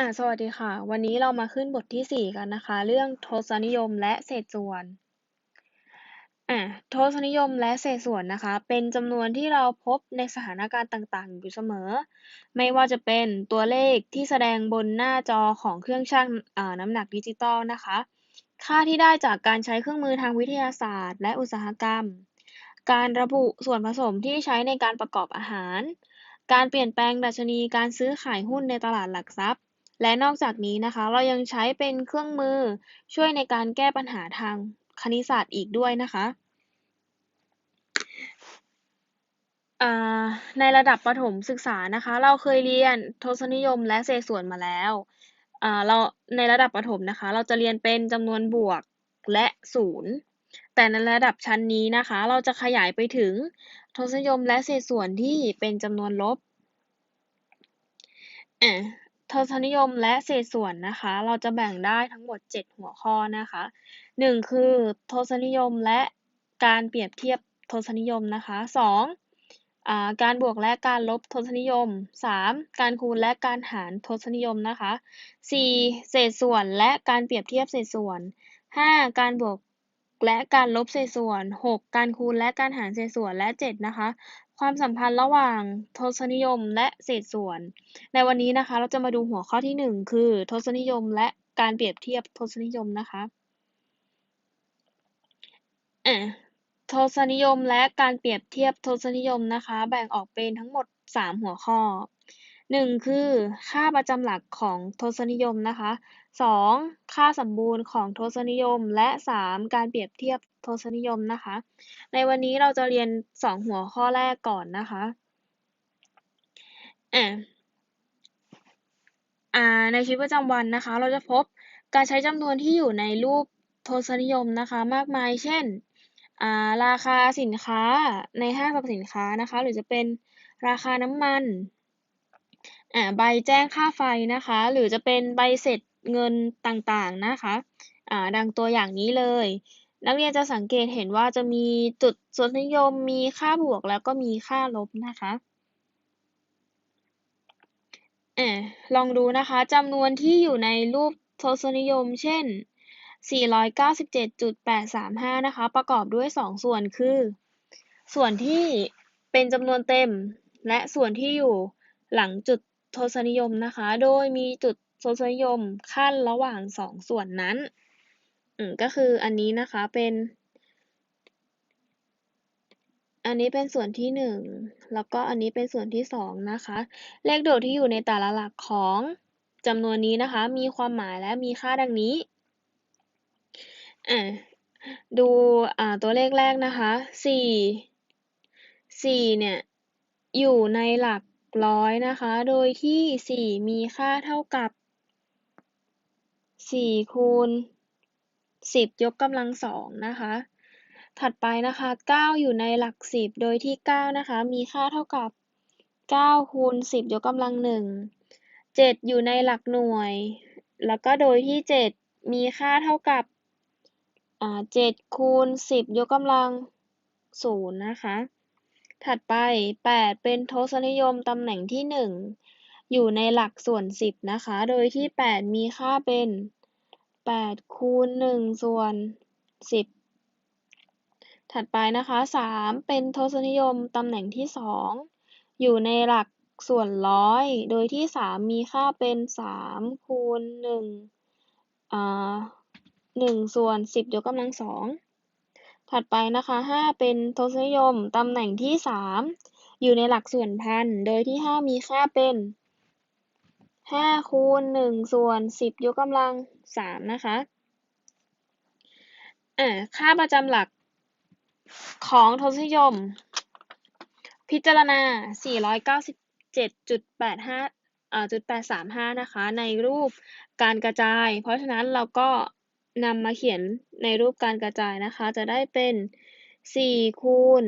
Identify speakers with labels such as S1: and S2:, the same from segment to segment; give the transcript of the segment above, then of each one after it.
S1: อ่า สวัสดีค่ะ วันนี้เรามาขึ้นบทที่สี่กันนะคะ เรื่องทศนิยมและเศษส่วน อ่า ทศนิยมและเศษส่วนนะคะ เป็นจำนวนที่เราพบในสถานการณ์ต่างๆ อยู่เสมอ ไม่ว่าจะเป็นตัวเลขที่แสดงบนหน้าจอของเครื่องชั่งอ่าน้ำหนักดิจิตอลนะคะ ค่าที่ได้จากการใช้เครื่องมือทางวิทยาศาสตร์ และอุตสาหกรรม การระบุส่วนผสมที่ใช้ในการประกอบอาหาร การเปลี่ยนแปลงดัชนีการซื้อขายหุ้นในตลาดหลักทรัพย์ และนอกจากนี้นะคะ เรายังใช้เป็นเครื่องมือช่วยในการแก้ปัญหาทางคณิตศาสตร์อีกด้วยนะคะในระดับประถมศึกษานะคะ เราเคยเรียนทศนิยมและเศษส่วนมาแล้วเราในระดับประถมนะคะ เราจะเรียนเป็นจำนวนบวกและศูนย์แต่ในระดับชั้นนี้นะคะ เราจะขยายไปถึงทศนิยมและเศษส่วนที่เป็นจำนวนลบ ทศนิยมและเศษส่วนนะคะ เราจะแบ่งได้ทั้งหมด 7 หัวข้อนะคะหนึ่งคือทศนิยมและการเปรียบเทียบทศนิยมนะคะสองการบวกและการลบทศนิยม 3. การคูณและการหารทศนิยมนะคะ 4. เศษส่วนและการเปรียบเทียบเศษส่วน 5. การบวกและการลบเศษส่วน 6. การคูณและการหารเศษส่วนและ 7. นะคะ ความสัมพันธ์ระหว่างทศนิยมและเศษส่วน ในวันนี้นะคะ เราจะมาดูหัวข้อที่ 1 คือทศนิยมและการเปรียบเทียบทศนิยมนะคะอะทศนิยมและการเปรียบเทียบทศนิยมนะคะ แบ่งออกเป็นทั้งหมด 3 หัวข้อ 1. คือค่าประจำหลักของทศนิยมนะคะ 2. ค่าสมบูรณ์ของทศนิยม และ 3. การเปรียบเทียบทศนิยมนะคะ ในวันนี้เราจะเรียน2หัวข้อแรกก่อนนะคะอ่าในชีวิตประจำวันนะคะ เราจะพบการใช้จำนวนที่อยู่ในรูปทศนิยมนะคะมากมาย เช่น ราคาสินค้าในห้างสรรพสินค้านะคะ หรือจะเป็นราคาน้ำมัน ใบแจ้งค่าไฟนะคะ หรือจะเป็นใบเสร็จเงินต่างๆนะคะดังตัวอย่างนี้เลย นักเรียนจะสังเกตเห็นว่าจะมีจุดทศนิยมมีค่าบวกแล้วก็มีค่าลบนะคะอลองดูนะคะจำนวนที่อยู่ในรูปทศนิยม เช่น 497.835 นะคะ ประกอบด้วย 2 ส่วนคือ ส่วนที่เป็นจำนวนเต็ม และส่วนที่อยู่หลังจุดทศนิยมนะคะ โดยมีจุด ทศนิยมขั้นระหว่าง2ส่วนนั้น อืมก็คืออันนี้นะคะเป็น อันนี้เป็นส่วนที่หนึ่งแล้วก็อันนี้เป็นส่วนที่สองนะคะ เลขโดดที่อยู่ในแต่ละหลักของจำนวนนี้นะคะ มีความหมายและมีค่าดังนี้อ่าดูอ่าตัวเลขแรกนะคะสี่สี่เนี่ยอยู่ในหลักร้อยนะคะ โดยที่สี่มีค่าเท่ากับ สี่คูณสิบยกกำลังสองนะคะ ถัดไปนะคะเก้าอยู่ในหลักสิบโดยที่เก้านะคะมีค่าเท่ากับเก้าคูณสิบยกกำลังหนึ่งเจ็ดอยู่ในหลักหน่วย แล้วก็โดยที่เจ็ดมีค่าเท่ากับเจ็ดคูณสิบยกกำลังศูนย์นะคะ ถัดไปแปดเป็นทศนิยมตำแหน่งที่หนึ่ง อยู่ในหลักส่วนสิบนะคะ โดยที่แปดมีค่าเป็นแปดคูณหนึ่งส่วนสิบถัดไปนะคะสามเป็นทศนิยมตำแหน่งที่สองอยู่ในหลักส่วนร้อย โดยที่สามมีค่าเป็นสามคูณหนึ่งอ่าหนึ่งส่วนสิบยกกำลังสองถัดไปนะคะห้าเป็นทศนิยมตำแหน่งที่สามอยู่ในหลักส่วนพัน โดยที่ห้ามีค่าเป็น ห้าคูณหนึ่งส่วนสิบยกกำลังสามนะคะอ่าค่าประจำหลักของทศนิยม พิจารณา 497.85อ่าจุด835 นะคะ ในรูปการกระจาย เพราะฉะนั้นเราก็นำมาเขียนในรูปการกระจายนะคะ จะได้เป็นสี่คูณ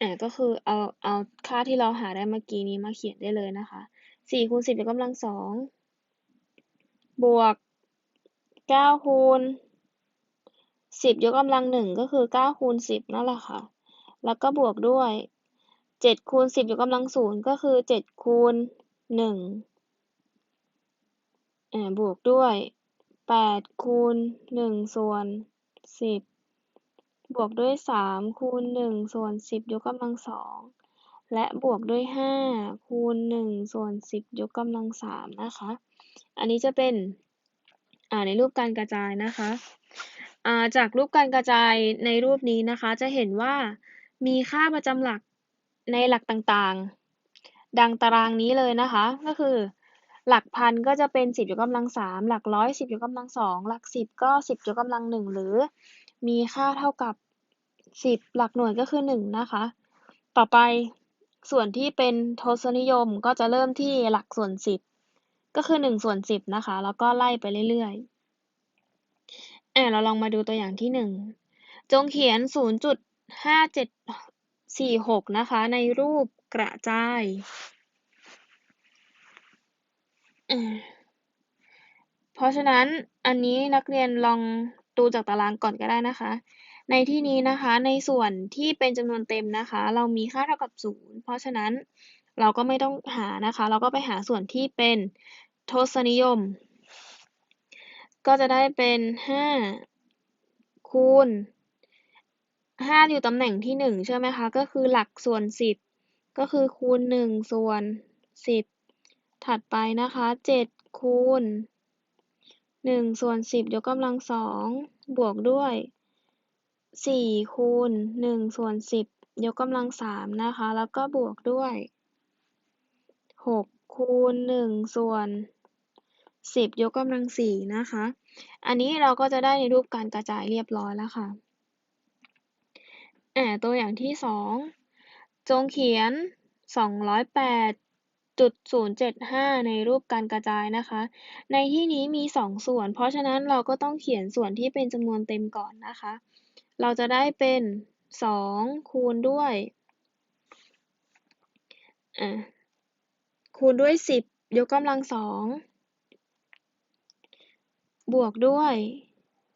S1: อ่ก็คือเอาเอาค่าที่เราหาได้เมื่อกี้นี้มาเขียนได้เลยนะคะ สี่คูณสิบยกกำลังสองบวกเก้าคูณสิบยกกำลังหนึ่งก็คือเก้าคูณสิบนั่นแหละค่ะ แล้วก็บวกด้วยเจ็ดคูณสิบยกกำลังศูนย์ก็คือเจ็ดคูณหนึ่งบวกด้วยแปดคูณหนึ่งส่วนสิบบวกด้วยสามคูณหนึ่งส่วนสิบยกกำลังสอง และบวกด้วยห้าคูณหนึ่งส่วนสิบยกกำลังสามนะคะ อันนี้จะเป็นอ่าในรูปการกระจายนะคะาจากรูปการกระจายในรูปนี้นะคะ จะเห็นว่ามีค่าประจำหลักในหลักต่างๆ ดังตารางนี้เลยนะคะ ก็คือ หลักพันก็จะเป็นสิบยกกำลังสามหลักร้อยสิบยกกำลังสองหลักสิบก็สิบยกกำลังหนึ่งหรือมีค่าเท่ากับสิบหลักหน่วยก็คือหนึ่งนะคะ ต่อไป ส่วนที่เป็นทศนิยมก็จะเริ่มที่หลักส่วนสิบก็คือหนึ่งส่วนสิบนะคะ แล้วก็ไล่ไปเรื่อยๆอ่าเราลองมาดูตัวอย่างที่หนึ่งจงเขียนศูนย์จุดห้าเจ็ดสี่หกนะคะ ในรูปกระจายอ่าเพราะฉะนั้นอันนี้นักเรียนลองดูจากตารางก่อนก็ได้นะคะ ในที่นี้นะคะในส่วนที่เป็นจำนวนเต็มนะคะ เรามีค่าเท่ากับศูนย์เพราะฉะนั้นเราก็ไม่ต้องหานะคะ เราก็ไปหาส่วนที่เป็นทศนิยม ก็จะได้เป็นห้าคูณห้าอยู่ตำแหน่งที่หนึ่งใช่ไหมคะ ก็คือหลักส่วนสิบก็คือคูณหนึ่งส่วนสิบถัดไปนะคะเจ็ดคูณหนึ่งส่วนสิบยกกำลังสองบวกด้วย สี่คูณหนึ่งส่วนสิบยกกำลังสามนะคะ แล้วก็บวกด้วยหกคูณหนึ่งส่วนสิบยกกำลังสี่นะคะ อันนี้เราก็จะได้ในรูปการกระจายเรียบร้อยแล้วค่ะอ่าตัวอย่างที่สองจงเขียนสองร้อยแปดจุดศูนย์เจ็ดห้าในรูปการกระจายนะคะ ในที่นี้มีสองส่วน เพราะฉะนั้นเราก็ต้องเขียนส่วนที่เป็นจำนวนเต็มก่อนนะคะ เราจะได้เป็นสองคูณด้วยอ่าคูณด้วยสิบยกกำลังสองบวกด้วย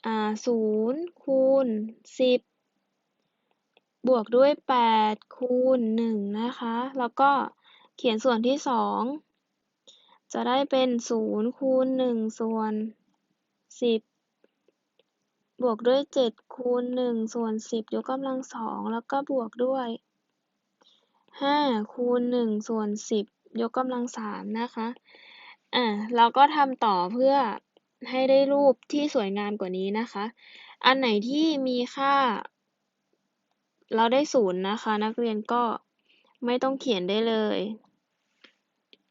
S1: อ่าศูนย์คูณสิบบวกด้วยแปดคูณหนึ่งนะคะ แล้วก็เขียนส่วนที่สองจะได้เป็นศูนย์คูณหนึ่งส่วนสิบ บวกด้วยเจ็ดคูณหนึ่งส่วนสิบยกกำลังสองแล้วก็บวกด้วยห้าคูณหนึ่งส่วนสิบยกกำลังสามนะคะ อ่าเราก็ทำต่อเพื่อให้ได้รูปที่สวยงามกว่านี้นะคะ อันไหนที่มีค่า เราได้ศูนย์นะคะ นักเรียนก็ไม่ต้องเขียนได้เลย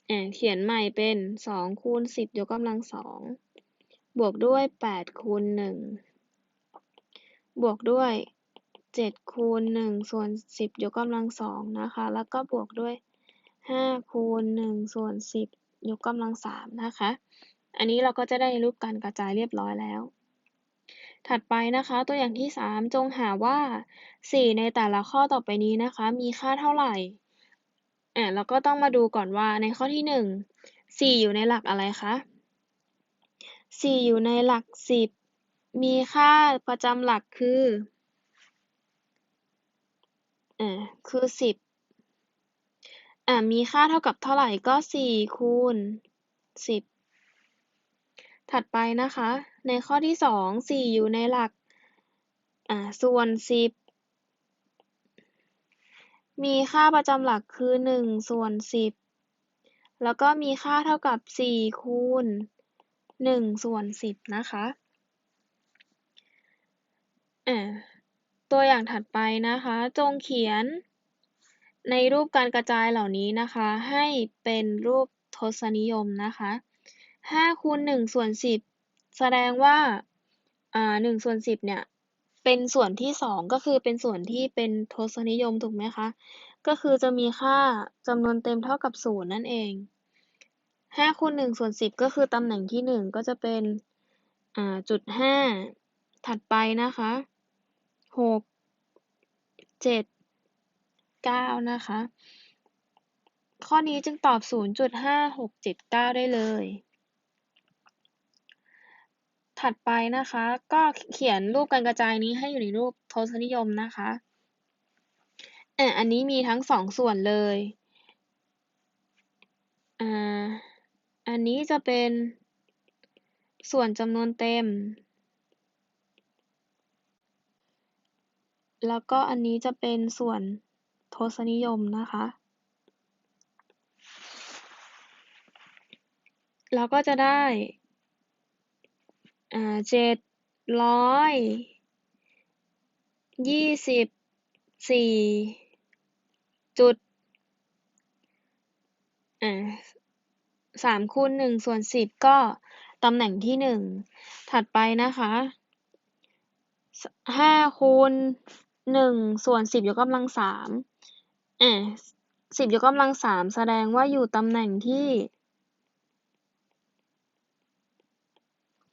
S1: อ่าเขียนใหม่เป็นสองคูณสิบยกกำลังสองบวกด้วยแปดคูณหนึ่ง บวกด้วยเจ็ดคูณหนึ่งส่วนสิบยกกำลังสองนะคะ แล้วก็บวกด้วยห้าคูณหนึ่งส่วนสิบยกกำลังสามนะคะ อันนี้เราก็จะได้รูปการกระจายเรียบร้อยแล้ว ถัดไปนะคะ ตัวอย่างที่สามจงหาว่าสี่ในแต่ละข้อต่อไปนี้นะคะ มีค่าเท่าไหร่อ่าเราก็ต้องมาดูก่อนว่าในข้อที่หนึ่งสี่อยู่ในหลักอะไรคะสี่อยู่ในหลักสิบ มีค่าประจำหลักคือ อ่า คือสิบ อ่า มีค่าเท่ากับเท่าไหร่ ก็สี่คูณสิบ ถัดไปนะคะ ในข้อที่สองสี่อยู่ในหลัก อ่า ส่วนสิบ มีค่าประจำหลักคือหนึ่งส่วนสิบ แล้วก็มีค่าเท่ากับสี่คูณหนึ่งส่วนสิบนะคะ ตัวอย่างถัดไปนะคะ จงเขียน ในรูปการกระจายเหล่านี้นะคะ ให้เป็นรูปทศนิยมนะคะห้าคูณหนึ่งส่วนสิบแสดงว่าาหนึ่งส่วนสิบเนี่ย เป็นส่วนที่สองก็คือเป็นส่วนที่เป็นทศนิยมถูกไหมคะ ก็คือจะมีค่าจำนวนเต็มเท่ากับศูนย์นั่นเองห้าคูณหนึ่งส่วนสิบก็คือตำแหน่งที่หนึ่งก็จะเป็นจุดห้าถัดไปนะคะ หกเจ็ดเก้านะคะ ข้อนี้จึงตอบศูนย์จุดห้าหกเจ็ดเก้าได้เลย ถัดไปนะคะ ก็เขียนรูปการกระจายนี้ให้อยู่ในรูปทศนิยมนะคะอ่อันนี้มีทั้งสองส่วนเลยอ่าอันนี้จะเป็นส่วนจำนวนเต็ม แล้วก็อันนี้จะเป็นส่วนทศนิยมนะคะ เราก็จะได้อ่าเจ็ดร้อยยี่สิบสี่จุดอ่าสามคูณหนึ่งส่วนสิบก็ตำแหน่งที่หนึ่งถัดไปนะคะห้าคูณ หนึ่งส่วนสิบยกกำลังสามอ่าสิบยกกำลังสามแสดงว่าอยู่ตำแหน่งที่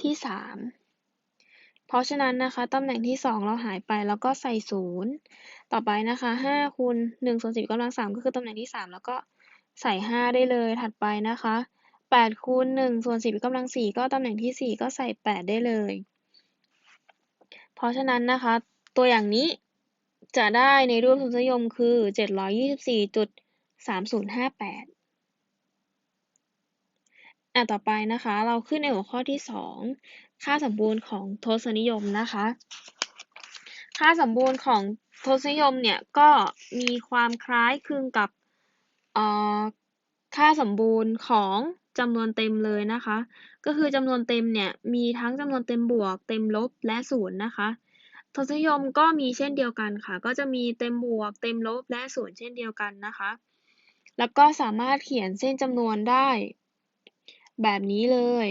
S1: ที่สามเพราะฉะนั้นนะคะตำแหน่งที่สองเราหายไปแล้วก็ใส่ศูนย์ต่อไปนะคะห้าคูณหนึ่งส่วนสิบกำลังสามก็คือตำแหน่งที่สามแล้วก็ใส่ห้าได้เลยถัดไปนะคะแปดคูณหนึ่งส่วนสิบกำลังสี่ก็ตำแหน่งที่สี่ก็ใส่แปดได้เลย เพราะฉะนั้นนะคะ ตัวอย่างนี้ จะได้ในรูปทศนิยมคือเจ็ดร้อยยี่สิบสี่จุดสามศูนย์ห้าแปดอะต่อไปนะคะ เราขึ้นในหัวข้อที่สองค่าสมบูรณ์ของทศนิยมนะคะ ค่าสมบูรณ์ของทศนิยมเนี่ยก็มีความคล้ายคลึงกับค่าสมบูรณ์ของจำนวนเต็มเลยนะคะ ก็คือจำนวนเต็มเนี่ยมีทั้งจำนวนเต็มบวก เต็มลบและศูนย์นะคะ ทศนิยมก็มีเช่นเดียวกันค่ะ ก็จะมีเต็มบวก เต็มลบ และศูนย์เช่นเดียวกันนะคะ แล้วก็สามารถเขียนเส้นจำนวนได้ แบบนี้เลย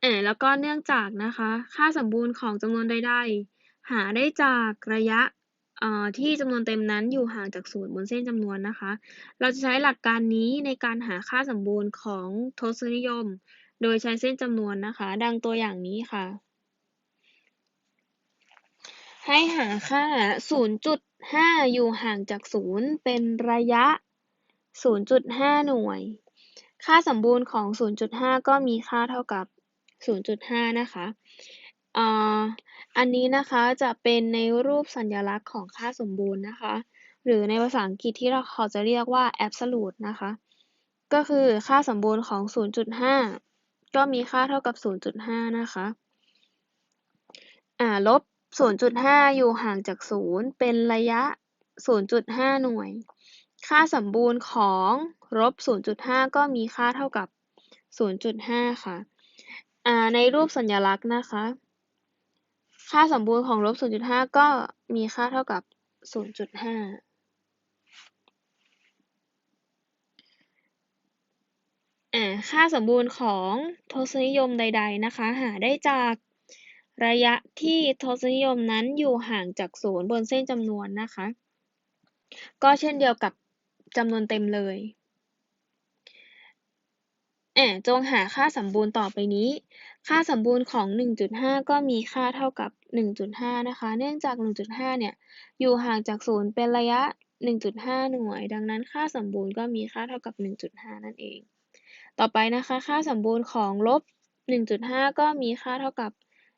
S1: เอ่าแล้วก็เนื่องจากนะคะ ค่าสมบูรณ์ของจำนวนใดๆ หาได้จากระยะที่จำนวนเต็มนั้นอยู่ห่างจากศูนย์บนเส้นจำนวนนะคะ เราจะใช้หลักการนี้ในการหาค่าสมบูรณ์ของทศนิยม โดยใช้เส้นจำนวนนะคะ ดังตัวอย่างนี้ค่ะ ให้หาค่า 0.5 อยู่ห่างจากศูนย์เป็นระยะ 0.5 หน่วย ค่าสมบูรณ์ของ 0.5 ก็มีค่าเท่ากับ 0.5 นะคะอันนี้นะคะจะเป็นในรูปสัญลักษณ์ของค่าสมบูรณ์นะคะ หรือในภาษาอังกฤษที่เราเขาจะเรียกว่า absolute นะคะ ก็คือค่าสมบูรณ์ของ 0.5 ก็มีค่าเท่ากับ 0.5 นะคะ อ่าลบ 0.5อยู่ห่างจาก0เป็นระยะ0.5หน่วย ค่าสมบูรณ์ของลบ0.5ก็มีค่าเท่ากับ0.5ค่ะอ่าในรูปสัญลักษณ์นะคะ ค่าสมบูรณ์ของลบ0.5ก็มีค่าเท่ากับ0.5อ่าค่าสมบูรณ์ของทศนิยมใด ๆ นะคะ หาได้จาก ระยะที่ทศนิยมนั้นอยู่ห่างจากศูนย์บนเส้นจำนวนนะคะ ก็เช่นเดียวกับจำนวนเต็มเลยแอบจงหาค่าสมบูรณ์ต่อไปนี้ ค่าสมบูรณ์ของ 1.5 ก็มีค่าเท่ากับ 1.5 นะคะ เนื่องจาก 1.5 เนี่ย อยู่ห่างจากศูนย์เป็นระยะ 1.5 หน่วย ดังนั้นค่าสมบูรณ์ก็มีค่าเท่ากับ 1.5 นั่นเอง ต่อไปนะคะ ค่าสมบูรณ์ของลบ 1.5 ก็มีค่าเท่ากับ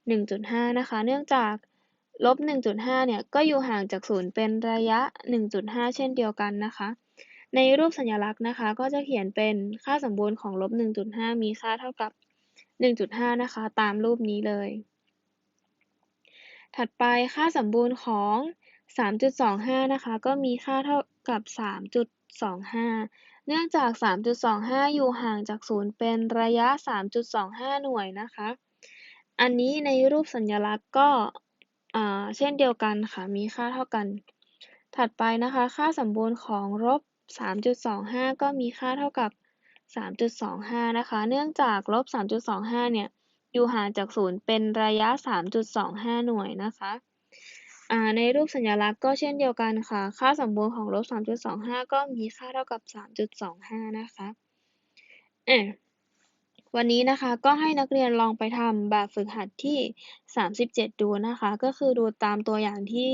S1: 1.5 นะคะ เนื่องจากลบ 1.5 เนี่ย ก็อยู่ห่างจากศูนย์เป็นระยะ 1.5 เช่นเดียวกันนะคะ ในรูปสัญลักษณ์นะคะ ก็จะเขียนเป็นค่าสมบูรณ์ของลบ 1.5 มีค่าเท่ากับ 1.5 นะคะ ตามรูปนี้เลย ถัดไปค่าสมบูรณ์ของ 3.25 นะคะ ก็มีค่าเท่ากับ 3.25 เนื่องจาก 3.25 อยู่ห่างจากศูนย์เป็นระยะ 3.25 หน่วยนะคะ อันนี้ในรูปสัญลักษณ์ก็เช่นเดียวกันค่ะ มีค่าเท่ากัน ถัดไปนะคะ ค่าสมบูรณ์ของลบ 3.25 ก็มีค่าเท่ากับ 3.25 นะคะ เนื่องจากลบ 3.25 เนี่ย อยู่ห่างจากศูนย์เป็นระยะ 3.25 หน่วยนะคะในรูปสัญลักษณ์ก็เช่นเดียวกันค่ะ ค่าสมบูรณ์ของลบ 3.25 ก็มีค่าเท่ากับ 3.25 นะคะ วันนี้นะคะก็ให้นักเรียนลองไปทำแบบฝึกหัดที่ 37 ดูนะคะ ก็คือดูตามตัวอย่างที่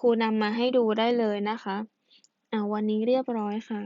S1: ครูนำมาให้ดูได้เลยนะคะอ่าวันนี้เรียบร้อยค่ะ